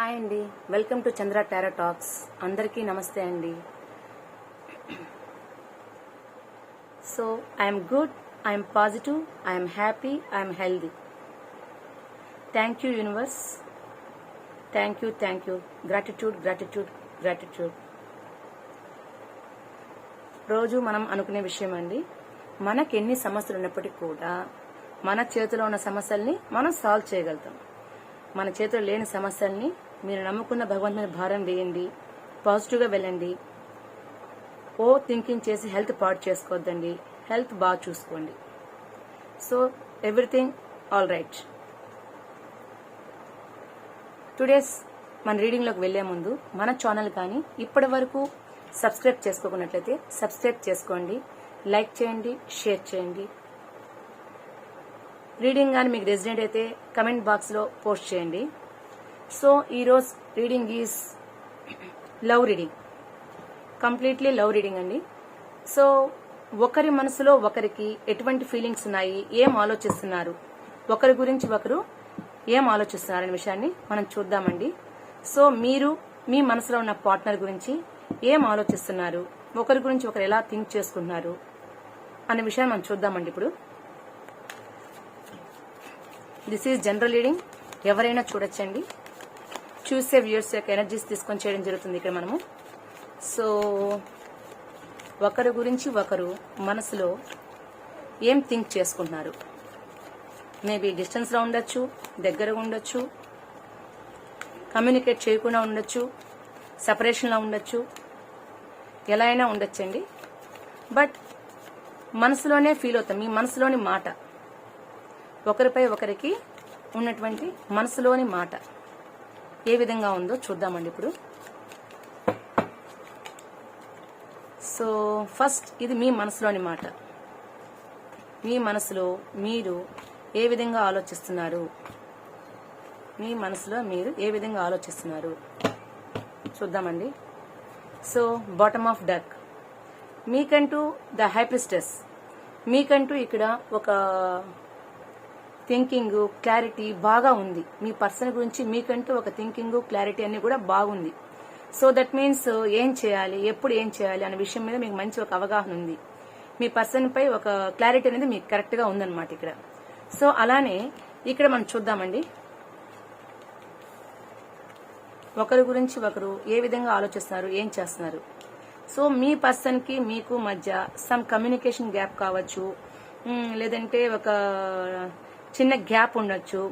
Hi అండి. Welcome to Chandra tarot talks అందరికీ నమస్తే అండి. So I'm good I'm positive I'm happy I'm healthy thank you universe thank you thank you gratitude gratitude gratitude రోజు మనం అనుకునే విషయం అండి. మనకి ఎన్ని సమస్యలు ఉన్నప్పటికీ కూడా మన చేతిలో ఉన్న సమస్యల్ని మనం సాల్వ్ చేయగలుగుతాం. మన చేతిలో లేని సమస్యల్ని మీరు నమ్ముకున్న భగవంతుని భారం వేయండి. పాజిటివ్గా వెళ్ళండి. ఓ థింకింగ్ చేసి హెల్త్ పాడు చేసుకోవద్దండి. హెల్త్ బాగా చూసుకోండి. So everything all right today's మన రీడింగ్లోకి వెళ్ళే ముందు మన ఛానల్ కానీ ఇప్పటి వరకు సబ్స్క్రైబ్ చేసుకోకున్నట్లయితే సబ్స్క్రైబ్ చేసుకోండి. లైక్ చేయండి షేర్ చేయండి. రీడింగ్ కానీ మీకు రెసిడెంట్ అయితే కమెంట్ బాక్స్లో పోస్ట్ చేయండి. సో ఈరోజు reading is love reading completely love reading అండి. సో ఒకరి మనసులో ఒకరికి ఎటువంటి ఫీలింగ్స్ ఉన్నాయి? ఏం ఆలోచిస్తున్నారు? ఒకరి గురించి ఒకరు ఏం ఆలోచిస్తున్నారు అనే విషయాన్ని మనం చూద్దామండి. సో మీరు మీ మనసులో ఉన్న పార్ట్నర్ గురించి ఏం ఆలోచిస్తున్నారు? ఒకరి గురించి ఒకరు ఎలా థింక్ చేసుకుంటున్నారు? అనే విషయాన్ని మనం చూద్దామండి ఇప్పుడు. దిస్ ఈజ్ జనరల్ రీడింగ్ ఎవరైనా చూడొచ్చండి. చూసే వ్యూర్స్ యొక్క ఎనర్జీస్ తీసుకొని చేయడం జరుగుతుంది ఇక్కడ మనము. సో ఒకరి గురించి ఒకరు మనసులో ఏం థింక్ చేసుకుంటున్నారు? మేబీ డిస్టెన్స్లో ఉండొచ్చు దగ్గరగా ఉండొచ్చు కమ్యూనికేట్ చేయకుండా ఉండొచ్చు సపరేషన్లో ఉండొచ్చు ఎలా అయినా ఉండొచ్చండి. బట్ మనసులోనే ఫీల్ అవుతాం మీ మనసులోని మాట. ఒకరిపై ఒకరికి ఉన్నటువంటి మనసులోని మాట. ఏ విధంగా ఉందో చూద్దామండి ఇప్పుడు. సో ఫస్ట్ ఇది మీ మనసులోని మాట. మీ మనసులో మీరు ఏ విధంగా ఆలోచిస్తున్నారు? మీ మనసులో మీరు ఏ విధంగా ఆలోచిస్తున్నారు? చూద్దామండి. సో బాటమ్ ఆఫ్ డక్ మీకంటూ ద హైప్రిస్టెస్ మీకంటూ ఇక్కడ ఒక థింకింగ్ క్లారిటీ బాగా ఉంది. మీ పర్సన్ గురించి మీకంటూ ఒక థింకింగ్ క్లారిటీ అన్ని కూడా బాగుంది. సో దట్ మీన్స్ ఏం చేయాలి ఎప్పుడు ఏం చేయాలి అనే విషయం మీద మీకు మంచి ఒక అవగాహన ఉంది. మీ పర్సన్ పై ఒక క్లారిటీ అనేది మీకు కరెక్ట్గా ఉందన్నమాట ఇక్కడ. సో అలానే ఇక్కడ మనం చూద్దామండి. ఒకరి గురించి ఒకరు ఏ విధంగా ఆలోచిస్తున్నారు ఏం చేస్తున్నారు. సో మీ పర్సన్కి మీకు మధ్య సమ్ కమ్యూనికేషన్ గ్యాప్ కావచ్చు లేదంటే ఒక చిన్న గ్యాప్ ఉండొచ్చు.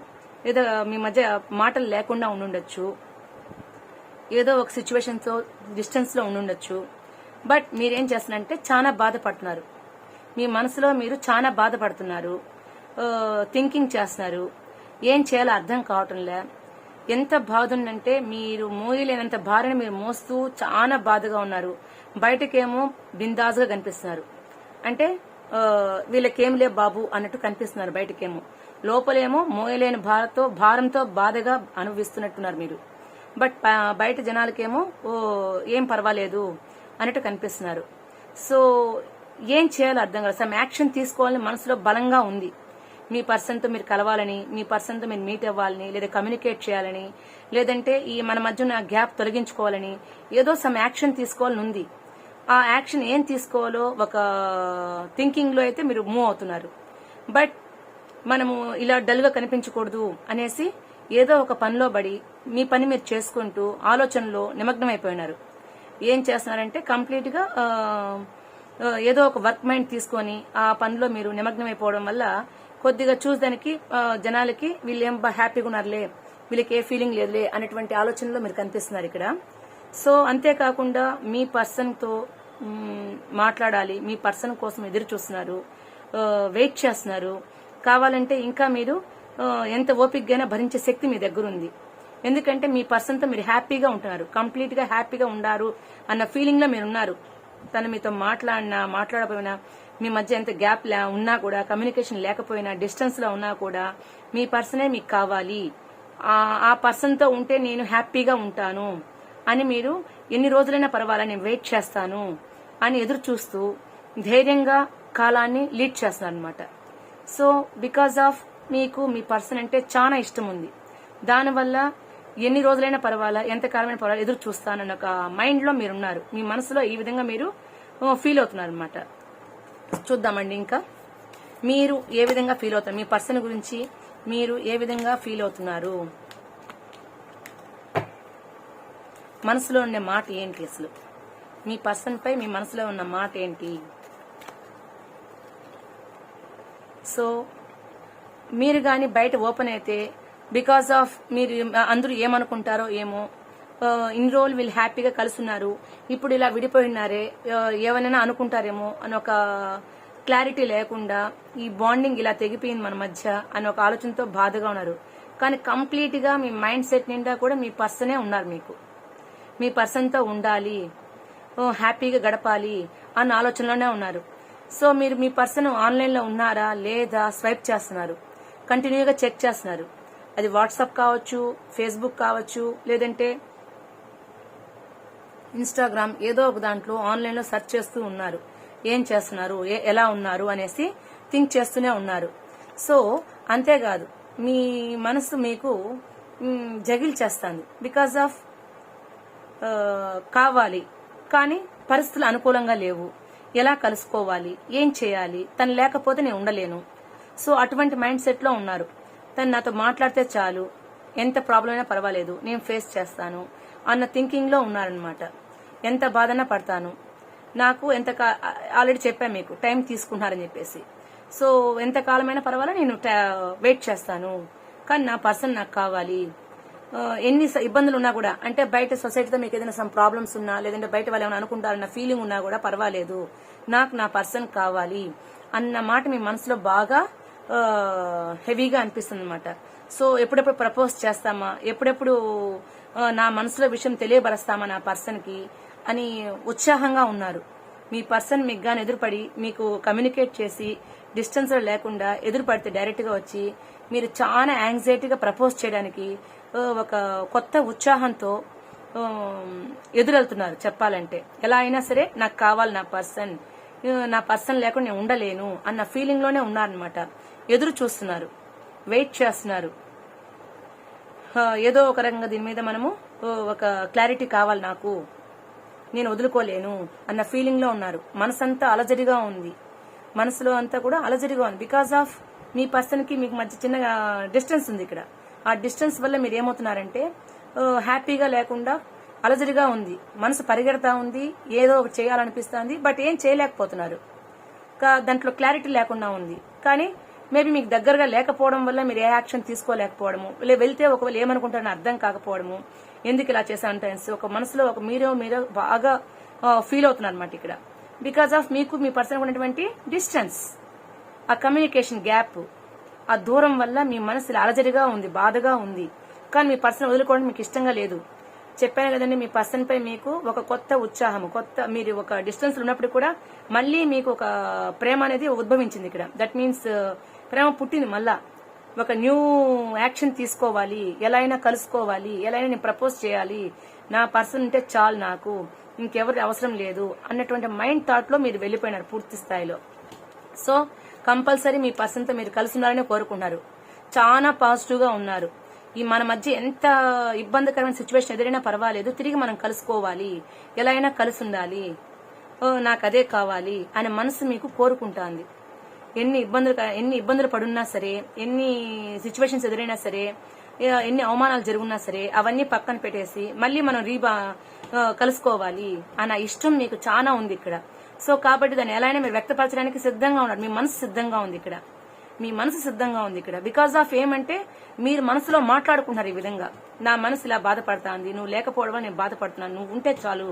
లేదా మీ మధ్య మాటలు లేకుండా ఉండుండొచ్చు. ఏదో ఒక సిచ్యువేషన్తో డిస్టెన్స్లో ఉండుండొచ్చు. బట్ మీరేం చేస్తున్నారంటే చాలా బాధపడుతున్నారు. మీ మనసులో మీరు చాలా బాధపడుతున్నారు. థింకింగ్ చేస్తున్నారు. ఏం చేయాలో అర్థం కావటంలే ఎంత బాధ ఉందంటే మీరు మోయలేనంత భార్యను మీరు మోస్తూ చాలా బాధగా ఉన్నారు. బయటకేమో బిందాజుగా కనిపిస్తున్నారు. అంటే వీళ్ళకేం లే బాబు అన్నట్టు కనిపిస్తున్నారు బయటకేమో. లోపలేమో మోయలేని భారతో భారంతో బాధగా అనుభవిస్తున్నట్టున్నారు మీరు. బట్ బయట జనాలకేమో ఓ ఏం పర్వాలేదు అన్నట్టు కనిపిస్తున్నారు. సో ఏం చేయాలో అర్థం కాదు సమ్ యాక్షన్ తీసుకోవాలని మనసులో బలంగా ఉంది. మీ పర్సన్తో మీరు కలవాలని మీ పర్సన్తో మీరు మీట్ అవ్వాలని లేదా కమ్యూనికేట్ చేయాలని లేదంటే ఈ మన మధ్య ఉన్న గ్యాప్ తొలగించుకోవాలని ఏదో సమ్ యాక్షన్ తీసుకోవాలని ఉంది. ఆ యాక్షన్ ఏం తీసుకోవాలో ఒక థింకింగ్లో అయితే మీరు మూవ్ అవుతున్నారు. బట్ మనము ఇలా డల్గా కనిపించకూడదు అనేసి ఏదో ఒక పనిలో పడి మీ పని మీరు చేసుకుంటూ ఆలోచనలో నిమగ్నమైపోయినారు. ఏం చేస్తున్నారంటే కంప్లీట్గా ఏదో ఒక వర్క్ మైండ్ తీసుకొని ఆ పనిలో మీరు నిమగ్నమైపోవడం వల్ల కొద్దిగా చూసేదానికి జనాలకి వీళ్ళు ఏం బా హ్యాపీగా ఉన్నారులే వీళ్ళకి ఏ ఫీలింగ్ లేదులే అనేటువంటి ఆలోచనలో మీరు కనిపిస్తున్నారు ఇక్కడ. సో అంతేకాకుండా మీ పర్సన్తో మాట్లాడాలి మీ పర్సన్ కోసం ఎదురు చూస్తున్నారు వెయిట్ చేస్తున్నారు కావాలంటే ఇంకా మీరు ఎంత ఓపికగానే భరించే శక్తి మీ దగ్గర ఉంది ఎందుకంటే మీ పర్సన్తో మీరు హ్యాపీగా ఉంటున్నారు కంప్లీట్గా హ్యాపీగా ఉండారు అన్న ఫీలింగ్లో మీరు ఉన్నారు తను మీతో మాట్లాడినా మాట్లాడకపోయినా మీ మధ్య ఎంత గ్యాప్ లే- ఉన్నా కూడా కమ్యూనికేషన్ లేకపోయినా డిస్టెన్స్లో ఉన్నా కూడా మీ పర్సనే మీకు కావాలి. ఆ- పర్సన్తో పర్సన్తో ఉంటే నేను హ్యాపీగా ఉంటాను అని మీరు ఎన్ని రోజులైనా పర్వాలని నేను వెయిట్ చేస్తాను అని ఎదురు చూస్తూ ధైర్యంగా కాలాన్ని లీడ్ చేస్తున్నారు అనమాట సో బికాస్ ఆఫ్ మీకు మీ పర్సన్ అంటే చాలా ఇష్టం ఉంది దానివల్ల ఎన్ని రోజులైనా పర్వాలా ఎంత కాలమైనా పర్వాలా ఎదురు చూస్తానన్న ఒక మైండ్లో మీరు ఉన్నారు మీ మనసులో ఈ విధంగా మీరు ఫీల్ అవుతున్నారు అనమాట చూద్దామండి ఇంకా. మీరు ఏ విధంగా ఫీల్ అవుతారు? మీ పర్సన్ గురించి మీరు ఏ విధంగా ఫీల్ అవుతున్నారు? మనసులో ఉండే మాట ఏంటి అసలు? మీ పర్సన్ పై మీ మనసులో ఉన్న మాట ఏంటి? సో మీరు కానీ బయట ఓపెన్ అయితే బికాస్ ఆఫ్ మీరు అందరూ ఏమనుకుంటారో ఏమో ఇన్ని రోజులు వీళ్ళు హ్యాపీగా కలుసున్నారు ఇప్పుడు ఇలా విడిపోయినారే ఏమైనా అనుకుంటారేమో అని ఒక క్లారిటీ లేకుండా ఈ బాండింగ్ ఇలా తెగిపోయింది మన మధ్య అని ఒక ఆలోచనతో బాధగా ఉన్నారు. కానీ కంప్లీట్గా మీ మైండ్ సెట్ నిండా కూడా మీ పర్సనే ఉన్నారు మీకు. మీ పర్సన్తో ఉండాలి హ్యాపీగా గడపాలి అన్న ఆలోచనలోనే ఉన్నారు. సో మీరు మీ పర్సన్ ఆన్లైన్లో ఉన్నారా లేదా స్వైప్ చేస్తున్నారు? కంటిన్యూగా చెక్ చేస్తున్నారు. అది వాట్సాప్ కావచ్చు ఫేస్బుక్ కావచ్చు లేదంటే ఇన్స్టాగ్రామ్ ఏదో ఒక దాంట్లో ఆన్లైన్లో సెర్చ్ చేస్తూ ఉన్నారు. ఏం చేస్తున్నారు? ఏ- ఎలా ఉన్నారు? అనేసి థింక్ చేస్తూనే ఉన్నారు. సో అంతేకాదు మీ మనసు మీకు జగిల్ చేస్తుంది. బికాస్ ఆఫ్ కావాలి. కానీ పరిస్థితులు అనుకూలంగా లేవు. ఎలా కలుసుకోవాలి? ఏం చేయాలి? తను లేకపోతే నేను ఉండలేను. సో అటువంటి మైండ్ సెట్లో ఉన్నారు. తను నాతో మాట్లాడితే చాలు. ఎంత ప్రాబ్లం అయినా పర్వాలేదు. నేను ఫేస్ చేస్తాను అన్న థింకింగ్లో ఉన్నారనమాట ఎంత బాధనా పడతాను. నాకు ఎంత ఆల్రెడీ చెప్పాను మీకు టైం తీసుకుంటున్నారని చెప్పేసి. సో ఎంత కాలమైనా పర్వాలా నేను వెయిట్ చేస్తాను. కానీ నా పర్సన్ నాకు కావాలి. ఎన్ని స- ఇబ్బందులు ఉన్నా కూడా అంటే బయట సొసైటీతో మీకు ఏదైనా సమ్ ప్రాబ్లమ్స్ ఉన్నా లేదంటే బయట వాళ్ళు ఏమైనా అనుకుంటారన్న ఫీలింగ్ ఉన్నా కూడా పర్వాలేదు. నాకు నా పర్సన్ కావాలి అన్న మాట మీ మనసులో బాగా హెవీగా అనిపిస్తుంది అనమాట సో ఎప్పుడెప్పుడు ప్రపోజ్ చేస్తామా? ఎప్పుడెప్పుడు నా మనసులో విషయం తెలియబరుస్తామా నా పర్సన్కి అని ఉత్సాహంగా ఉన్నారు. మీ పర్సన్ మీకు గాని ఎదురుపడి మీకు కమ్యూనికేట్ చేసి డిస్టెన్స్లో లేకుండా ఎదురుపడితే డైరెక్ట్గా వచ్చి మీరు చాలా యాంగ్జైటీగా ప్రపోజ్ చేయడానికి ఒక కొత్త ఉత్సాహంతో ఎదురెళ్తున్నారు చెప్పాలంటే. ఎలా అయినా సరే నాకు కావాలి నా పర్సన్ నా పర్సన్ లేకుండా నేను ఉండలేను అన్న ఫీలింగ్లోనే ఉన్నారనమాట ఎదురు చూస్తున్నారు వెయిట్ చేస్తున్నారు. ఏదో ఒక రకంగా దీని మీద మనము ఒక క్లారిటీ కావాలి నాకు. నేను వదులుకోలేను అన్న ఫీలింగ్లో ఉన్నారు. మనసంతా అలజడిగా ఉంది. మనసులో అంతా కూడా అలజడిగా ఉంది. బికాస్ ఆఫ్ మీ పర్సన్కి మీకు మధ్య చిన్న డిస్టెన్స్ ఉంది ఇక్కడ. ఆ డిస్టెన్స్ వల్ల మీరు ఏమవుతున్నారంటే హ్యాపీగా లేకుండా అలజడిగా ఉంది. మనసు పరిగెడతా ఉంది. ఏదో ఒకటి చేయాలనిపిస్తుంది. బట్ ఏం చేయలేకపోతున్నారు. కా- దాంట్లో క్లారిటీ లేకుండా ఉంది. కానీ మేబీ మీకు దగ్గరగా లేకపోవడం వల్ల మీరు ఏ యాక్షన్ తీసుకోలేకపోవడము లే వెళ్తే ఒకవేళ ఏమనుకుంటారని అర్థం కాకపోవడము ఎందుకు ఇలా చేశానంటే ఒక మనసులో ఒక మీరే మీరే బాగా ఫీల్ అవుతున్నారు అనమాట ఇక్కడ. బికాస్ ఆఫ్ మీకు మీ పర్సన్ ఉన్నటువంటి డిస్టెన్స్ ఆ కమ్యూనికేషన్ గ్యాప్ ఆ దూరం వల్ల మీ మనసు అలజడిగా ఉంది బాధగా ఉంది. కానీ మీ పర్సన్ వదులుకోవడం మీకు ఇష్టంగా లేదు. చెప్పాను కదండి మీ పర్సన్ పై మీకు ఒక కొత్త ఉత్సాహం కొత్త మీరు ఒక డిస్టెన్స్ ఉన్నప్పుడు కూడా మళ్ళీ మీకు ఒక ప్రేమ అనేది ఉద్భవించింది ఇక్కడ. దట్ మీన్స్ ప్రేమ పుట్టింది మళ్ళా. ఒక న్యూ యాక్షన్ తీసుకోవాలి. ఎలా అయినా కలుసుకోవాలి. ఎలా అయినా నేను ప్రపోజ్ చేయాలి. నా పర్సన్ ఉంటే చాలు నాకు. ఇంకెవరి అవసరం లేదు అన్నటువంటి మైండ్ థాట్లో మీరు వెళ్ళిపోయినారు పూర్తి స్థాయిలో. సో కంపల్సరీ మీ పర్సన్తో మీరు కలిసి ఉండాలని కోరుకున్నారు చాలా పాజిటివ్గా ఉన్నారు. ఈ మన మధ్య ఎంత ఇబ్బందికరమైన సిచ్యువేషన్ ఎదురైనా పర్వాలేదు. తిరిగి మనం కలుసుకోవాలి. ఎలా అయినా కలిసి ఉండాలి. ఓ నాకు అదే కావాలి అనే మనసు మీకు కోరుకుంటాంది. ఎన్ని ఇబ్బందులు ఎన్ని ఇబ్బందులు పడున్నా సరే ఎన్ని సిచ్యువేషన్స్ ఎదురైనా సరే ఎన్ని అవమానాలు జరుగున్నా సరే అవన్నీ పక్కన పెట్టేసి మళ్ళీ మనం రీబా కలుసుకోవాలి అన్న ఇష్టం మీకు చాలా ఉంది ఇక్కడ. సో కాబట్టి దాన్ని ఎలా అయినా మీరు వ్యక్తపరచడానికి సిద్ధంగా ఉన్నారు. మీ మనసు సిద్ధంగా ఉంది ఇక్కడ. మీ మనసు సిద్ధంగా ఉంది ఇక్కడ. బికాస్ ఆఫ్ ఏమంటే మీరు మనసులో మాట్లాడుకుంటున్నారు ఈ విధంగా. నా మనసు ఇలా బాధపడుతుంది నువ్వు లేకపోవడం నేను బాధపడుతున్నాను నువ్వు ఉంటే చాలు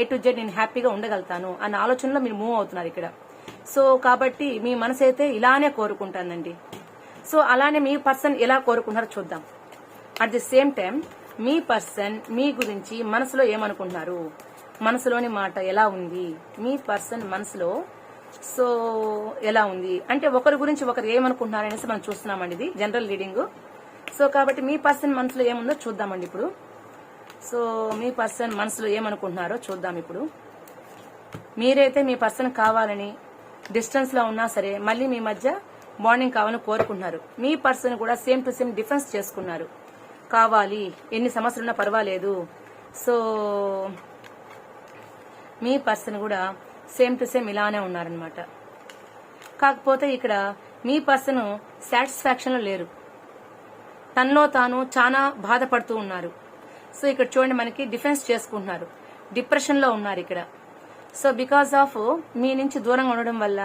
ఏ టు జెడ్ నేను హ్యాపీగా ఉండగలుగుతాను అన్న ఆలోచనలో మీరు మూవ్ అవుతున్నారు ఇక్కడ. సో కాబట్టి మీ మనసు అయితే ఇలానే కోరుకుంటుందండి. సో అలానే మీ పర్సన్ ఎలా కోరుకుంటారో చూద్దాం. అట్ ది సేమ్ టైం మీ పర్సన్ మీ గురించి మనసులో ఏమనుకుంటున్నారు? మనసులోని మాట ఎలా ఉంది? మీ పర్సన్ మనసులో సో ఎలా ఉంది? అంటే ఒకరి గురించి ఒకరు ఏమనుకుంటున్నారు అనేసి మనం చూస్తున్నామండి ఇది జనరల్ రీడింగ్ సో కాబట్టి మీ పర్సన్ మనసులో ఏముందో చూద్దామండి ఇప్పుడు. సో మీ పర్సన్ మనసులో ఏమనుకుంటున్నారో చూద్దాం ఇప్పుడు. మీరైతే మీ పర్సన్ కావాలని డిస్టెన్స్లో ఉన్నా సరే మళ్ళీ మీ మధ్య బాండింగ్ కావాలని కోరుకుంటున్నారు. మీ పర్సన్ కూడా సేమ్ టు సేమ్ డిఫెన్స్ చేసుకున్నారు. కావాలి ఎన్ని సమస్యలు ఉన్నా పర్వాలేదు. సో మీ పర్సన్ కూడా సేమ్ టు సేమ్ ఇలానే ఉన్నారనమాట కాకపోతే ఇక్కడ మీ పర్సన్ సాటిస్ఫాక్షన్లో లేరు. తనలో తాను చాలా బాధపడుతూ ఉన్నారు. సో ఇక్కడ చూడండి మనకి డిఫెన్స్ చేసుకుంటున్నారు. డిప్రెషన్లో ఉన్నారు ఇక్కడ. సో బికాస్ ఆఫ్ మీ నుంచి దూరంగా ఉండడం వల్ల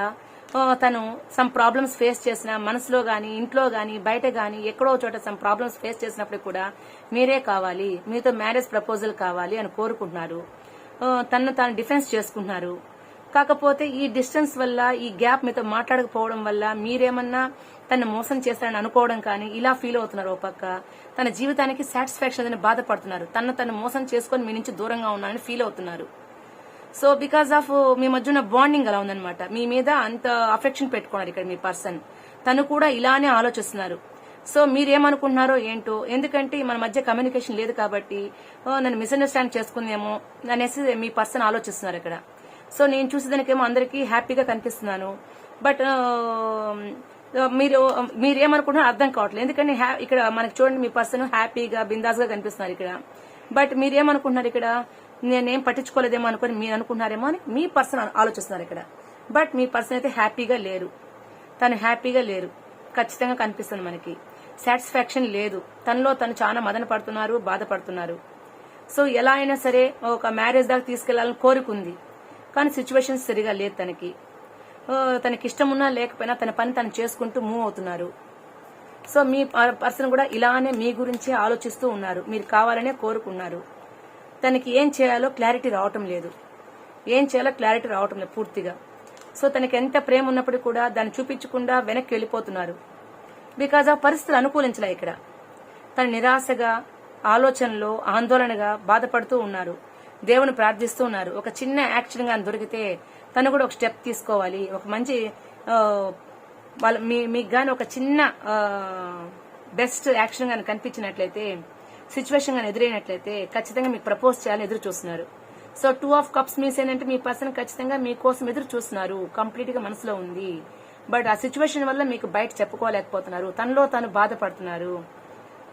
తను సమ్ ప్రాబ్లమ్స్ ఫేస్ చేసిన మనసులో గాని ఇంట్లో గాని బయట గాని ఎక్కడో చోట సమ్ ప్రాబ్లమ్స్ ఫేస్ చేసినప్పుడు కూడా మీరే కావాలి మీతో మ్యారేజ్ ప్రపోజల్ కావాలి అని కోరుకుంటున్నారు. తను తాను డిఫెన్స్ చేసుకుంటున్నారు. కాకపోతే ఈ డిస్టెన్స్ వల్ల ఈ గ్యాప్ మీతో మాట్లాడకపోవడం వల్ల మీరేమన్నా తను మోసం చేస్తారని అనుకోవడం కానీ ఇలా ఫీల్ అవుతున్నారు ఓ పక్క. తన జీవితానికి సాటిస్ఫాక్షన్ అని బాధపడుతున్నారు. తను తను మోసం చేసుకొని మీ నుంచి దూరంగా ఉన్నానని ఫీల్ అవుతున్నారు. సో బికాస్ ఆఫ్ మీ మధ్య ఉన్న బాండింగ్ అలా ఉందనమాట మీ మీద అంత అఫెక్షన్ పెట్టుకున్నారు ఇక్కడ మీ పర్సన్ తను కూడా ఇలానే ఆలోచిస్తున్నారు. సో మీరేమనుకుంటున్నారో ఏంటో ఎందుకంటే మన మధ్య కమ్యూనికేషన్ లేదు కాబట్టి నన్ను మిస్అండర్స్టాండ్ చేసుకుందేమో అనేసి మీ పర్సన్ ఆలోచిస్తున్నారు ఇక్కడ. సో నేను చూసేదానికేమో అందరికీ హ్యాపీగా కనిపిస్తున్నాను. బట్ మీరు మీరేమనుకుంటున్నారో అర్థం కావట్లేదు. ఎందుకంటే హ్యా- ఇక్కడ మనకి చూడండి మీ పర్సన్ హ్యాపీగా బిందాస్గా కనిపిస్తున్నారు ఇక్కడ. బట్ మీరేమనుకుంటున్నారు ఇక్కడ? నేనేం పట్టించుకోలేదేమో అనుకుని మీరు అనుకుంటున్నారేమో అని మీ పర్సన్ ఆలోచిస్తున్నారు ఇక్కడ. బట్ మీ పర్సన్ అయితే హ్యాపీగా లేరు. తను హ్యాపీగా లేరు. ఖచ్చితంగా కనిపిస్తుంది మనకి. సాటిస్ఫాక్షన్ లేదు. తనలో తను చాలా మదన పడుతున్నారు బాధపడుతున్నారు. సో ఎలా అయినా సరే ఒక మ్యారేజ్ దాకా తీసుకెళ్ళాలని కోరుకుంది. కానీ సిచ్యువేషన్ సరిగా లేదు తనకి. తనకి ఇష్టం ఉన్నా లేకపోయినా తన పని తను చేసుకుంటూ మూవ్ అవుతున్నారు. సో మీ పర్సన్ కూడా ఇలానే మీ గురించి ఆలోచిస్తూ ఉన్నారు. మీరు కావాలనే కోరుకున్నారు. తనకి ఏం చేయాలో క్లారిటీ రావటం లేదు. ఏం చేయాలో క్లారిటీ రావటం లేదు పూర్తిగా. సో తనకి ఎంత ప్రేమ ఉన్నప్పుడు కూడా దాన్ని చూపించకుండా వెనక్కి వెళ్ళిపోతున్నారు. బికాజ్ ఆ పరిస్థితులు అనుకూలించలే ఇక్కడ. తను నిరాశగా ఆలోచనలో ఆందోళనగా బాధపడుతూ ఉన్నారు. దేవుని ప్రార్థిస్తూ ఉన్నారు. ఒక చిన్న యాక్షన్గా దొరికితే తను కూడా ఒక స్టెప్ తీసుకోవాలి. ఒక మంచి వాళ్ళ మీ మీకు గాని ఒక చిన్న బెస్ట్ యాక్షన్ గాని కనిపించినట్లయితే సిచ్యువేషన్ కానీ ఎదురైనట్లయితే ఖచ్చితంగా మీకు ప్రపోజ్ చేయాలని ఎదురు చూస్తున్నారు. So two of cups means ఏంటంటే మీ పర్సన్ ఖచ్చితంగా మీకోసం ఎదురు చూస్తున్నారు. కంప్లీట్గా మనసులో ఉంది. బట్ ఆ సిచ్యువేషన్ వల్ల మీకు బయట చెప్పుకోలేకపోతున్నారు. తనలో తాను బాధపడుతున్నారు.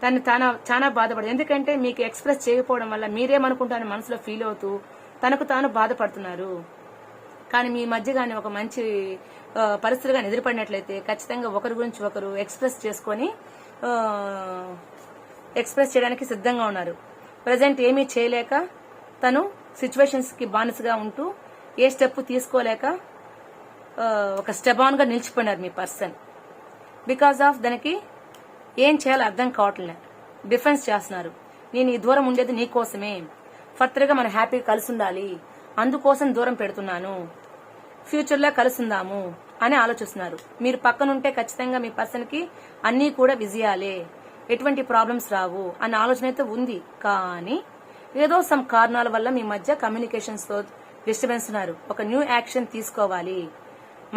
తను తాను చాలా బాధపడదు ఎందుకంటే మీకు ఎక్స్ప్రెస్ చేయకపోవడం వల్ల మీరేమనుకుంటారని మనసులో ఫీల్ అవుతూ తనకు తాను బాధపడుతున్నారు. కానీ మీ మధ్య కానీ ఒక మంచి పరిస్థితి కానీ ఎదురుపడినట్లయితే ఖచ్చితంగా ఒకరి గురించి ఒకరు ఎక్స్ప్రెస్ చేసుకొని ఎక్స్ప్రెస్ చేయడానికి సిద్ధంగా ఉన్నారు. ప్రజెంట్ ఏమీ చేయలేక తను సిచ్యువేషన్స్కి బానిసగా ఉంటూ ఏ స్టెప్ తీసుకోలేక ఒక స్టెప్ ఆన్గా నిలిచిపోయినారు మీ పర్సన్ బికాస్ ఆఫ్ దానికి ఏం చేయాలో అర్థం కావట్లే డిఫెన్స్ చేస్తున్నారు. నేను ఈ దూరం ఉండేది నీ కోసమే. ఫర్దర్ మనం హ్యాపీగా కలిసి ఉండాలి. అందుకోసం దూరం పెడుతున్నాను. ఫ్యూచర్లో కలుసుందాము అని ఆలోచిస్తున్నారు. మీరు పక్కనుంటే ఖచ్చితంగా మీ పర్సన్కి అన్నీ కూడా విజయాలే. ఎటువంటి ప్రాబ్లమ్స్ రావు అన్న ఆలోచన అయితే ఉంది. కానీ ఏదో సమ్ కారణాల వల్ల మీ మధ్య కమ్యూనికేషన్స్తో డిస్టర్బెన్స్ ఉన్నారు. ఒక న్యూ యాక్షన్ తీసుకోవాలి.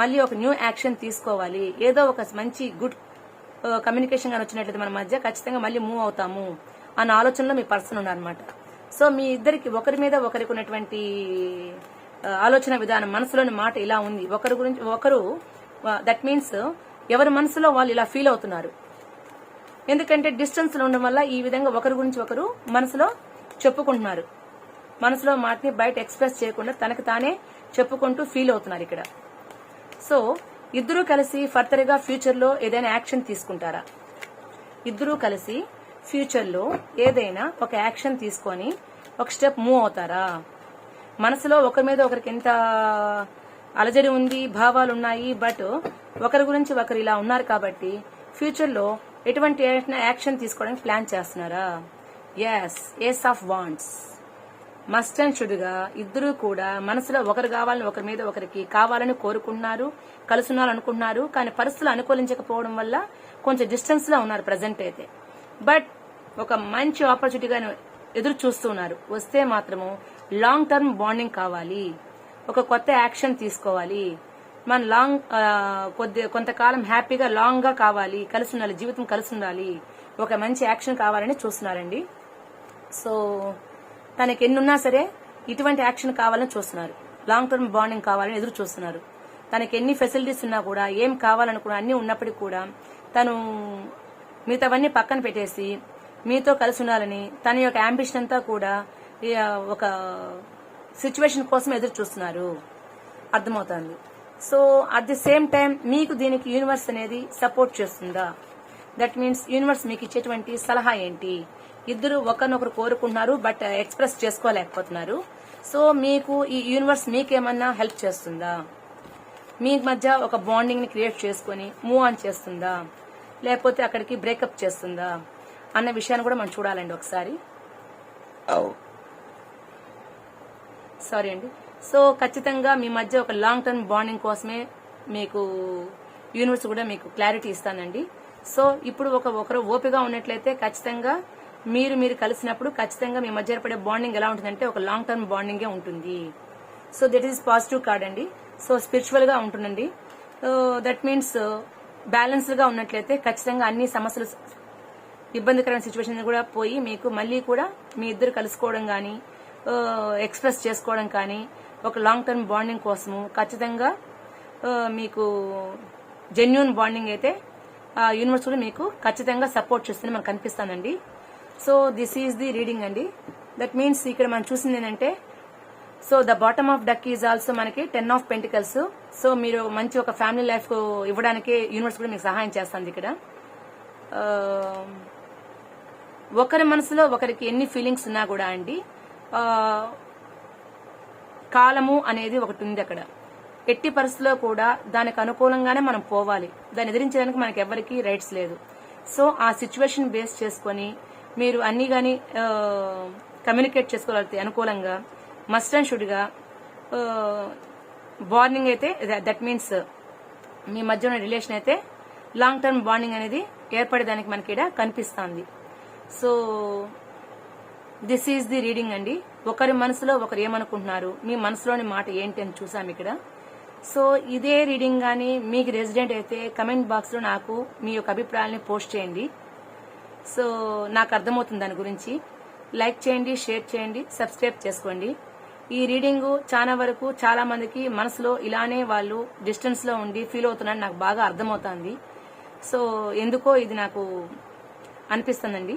మళ్ళీ ఒక న్యూ యాక్షన్ తీసుకోవాలి. ఏదో ఒక మంచి గుడ్ కమ్యూనికేషన్ గాని వచ్చినట్లయితే మన మధ్య ఖచ్చితంగా మళ్ళీ మూవ్ అవుతాము అన్న ఆలోచనలో మీ పర్సన్ ఉన్నారనమాట సో మీ ఇద్దరికి ఒకరి మీద ఒకరికి ఉన్నటువంటి ఆలోచన విధానం మనసులోని మాట ఇలా ఉంది. ఒకరి గురించి ఒకరు దట్ మీన్స్ ఎవరి మనసులో వాళ్ళు ఇలా ఫీల్ అవుతున్నారు. ఎందుకంటే డిస్టెన్స్లో ఉండడం వల్ల ఈ విధంగా ఒకరి గురించి ఒకరు మనసులో చెప్పుకుంటున్నారు. మనసులో మాటని బయట ఎక్స్ప్రెస్ చేయకుండా తనకు తానే చెప్పుకుంటూ ఫీల్ అవుతున్నారు ఇక్కడ. సో ఇద్దరూ కలిసి ఫర్దర్గా ఫ్యూచర్లో ఏదైనా యాక్షన్ తీసుకుంటారా? ఇద్దరూ కలిసి ఫ్యూచర్లో ఏదైనా ఒక యాక్షన్ తీసుకొని ఒక స్టెప్ మూవ్ అవుతారా? మనసులో ఒకరి మీద ఒకరికి ఎంత అలజడి ఉంది భావాలు ఉన్నాయి బట్ ఒకరి గురించి ఒకరు ఇలా ఉన్నారు కాబట్టి ఫ్యూచర్లో ఎటువంటి యాక్షన్ తీసుకోవడానికి ప్లాన్ చేస్తున్నారా? Yes ace of wands must and షుడ్గా ఇద్దరూ కూడా మనసులో ఒకరు కావాలని ఒకరి మీద ఒకరికి కావాలని కోరుకుంటున్నారు కలుసున్నారనుకుంటున్నారు కానీ పరిస్థితులు అనుకూలించకపోవడం వల్ల కొంచెం డిస్టెన్స్లో ఉన్నారు ప్రజెంట్ అయితే. బట్ ఒక మంచి ఆపర్చునిటీగా ఎదురు చూస్తున్నారు వస్తే మాత్రము లాంగ్ టర్మ్ బాండింగ్ కావాలి. ఒక కొత్త యాక్షన్ తీసుకోవాలి. మన లాంగ్ కొద్ది కొంతకాలం హ్యాపీగా లాంగ్గా కావాలి కలిసి ఉండాలి జీవితం కలిసి ఉండాలి ఒక మంచి యాక్షన్ కావాలని చూస్తున్నారండి. సో తనకి ఎన్నున్నా సరే ఇటువంటి యాక్షన్ కావాలని చూస్తున్నారు. లాంగ్ టర్మ్ బాండింగ్ కావాలని ఎదురు చూస్తున్నారు. తనకి ఎన్ని ఫెసిలిటీస్ ఉన్నా కూడా ఏం కావాలనుకున్నా అన్ని ఉన్నప్పటికీ కూడా తను మిగతావన్నీ పక్కన పెట్టేసి మీతో కలిసి ఉండాలని తన యొక్క అంబిషన్ అంతా కూడా ఒక సిచ్యువేషన్ కోసం ఎదురు చూస్తున్నారు. అర్థమవుతుంది. So at the same time మీకు దీనికి యూనివర్స్ అనేది సపోర్ట్ చేస్తుందా? దట్ మీన్స్ యూనివర్స్ మీకు ఇచ్చేటువంటి సలహా ఏంటి? ఇద్దరు ఒకరినొకరు కోరుకుంటున్నారు బట్ ఎక్స్ప్రెస్ చేసుకోలేకపోతున్నారు. సో మీకు ఈ యూనివర్స్ మీకేమన్నా హెల్ప్ చేస్తుందా? మీ మధ్య ఒక బాండింగ్ని క్రియేట్ చేసుకొని మూవ్ ఆన్ చేస్తుందా? లేకపోతే అక్కడికి బ్రేకప్ చేస్తుందా? అన్న విషయాన్ని కూడా మనం చూడాలండి ఒకసారి. సారీ అండి. సో ఖచ్చితంగా మీ మధ్య ఒక లాంగ్ టర్మ్ బాండింగ్ కోసమే మీకు యూనివర్స్ కూడా మీకు క్లారిటీ ఇస్తానండి. సో ఇప్పుడు ఒక ఒకరు ఓపిగా ఉన్నట్లయితే ఖచ్చితంగా మీరు మీరు కలిసినప్పుడు ఖచ్చితంగా మీ మధ్య ఏర్పడే బాండింగ్ ఎలా ఉంటుందంటే ఒక లాంగ్ టర్మ్ బాండింగే ఉంటుంది. So that is positive card అండి. సో స్పిరిచువల్గా ఉంటుందండి. దట్ మీన్స్ బ్యాలెన్స్డ్గా ఉన్నట్లయితే ఖచ్చితంగా అన్ని సమస్యలు ఇబ్బందికరమైన సిచ్యువేషన్ కూడా పోయి మీకు మళ్ళీ కూడా మీ ఇద్దరు కలుసుకోవడం కానీ uh, ఎక్స్ప్రెస్ చేసుకోవడం కానీ ఒక లాంగ్ టర్మ్ బాండింగ్ కోసము. ఖచ్చితంగా మీకు జెన్యున్ బాండింగ్ అయితే యూనివర్స్ కూడా మీకు ఖచ్చితంగా సపోర్ట్ చేస్తుంది మనకు కనిపిస్తానండి so this is the reading అండి. దట్ మీన్స్ ఇక్కడ మనం చూసింది ఏంటంటే so the bottom of deck is also మనకి టెన్ ఆఫ్ పెంటికల్స్ సో మీరు మంచి ఒక ఫ్యామిలీ లైఫ్ ఇవ్వడానికి యూనివర్స్ కూడా మీకు సహాయం చేస్తుంది ఇక్కడ. ఒకరి మనసులో ఒకరికి ఎన్ని ఫీలింగ్స్ ఉన్నా కూడా అండి కాలము అనేది ఒకటి ఉంది అక్కడ. ఎట్టి పరిస్థితుల్లో కూడా దానికి అనుకూలంగానే మనం పోవాలి. దాన్ని ఎదిరించడానికి మనకి ఎవరికి రైట్స్ లేదు. సో ఆ సిచ్యువేషన్ బేస్ చేసుకొని మీరు అన్ని గాని కమ్యూనికేట్ చేసుకోగలిగితే అనుకూలంగా మస్ట్ అండ్ షుడ్గా బాండింగ్ అయితే దట్ మీన్స్ మీ మధ్య ఉన్న రిలేషన్ అయితే లాంగ్ టర్మ్ బాండింగ్ అనేది ఏర్పడేదానికి మనకి ఇక్కడ కనిపిస్తుంది. So this is the reading అండి. ఒకరి మనసులో ఒకరు ఏమనుకుంటున్నారు? మీ మనసులోని మాట ఏంటి అని చూసాం ఇక్కడ. సో ఇదే రీడింగ్ కానీ మీకు రెసిడెంట్ అయితే కమెంట్ బాక్స్లో నాకు మీ యొక్క అభిప్రాయాన్ని పోస్ట్ చేయండి. సో నాకు అర్థమవుతుంది దాని గురించి. లైక్ చేయండి షేర్ చేయండి సబ్స్క్రైబ్ చేసుకోండి. ఈ రీడింగ్ చాలా వరకు చాలా మందికి మనసులో ఇలానే వాళ్ళు డిస్టెన్స్లో ఉండి ఫీల్ అవుతున్నారని నాకు బాగా అర్థమవుతుంది. సో ఎందుకో ఇది నాకు అనిపిస్తుందండి.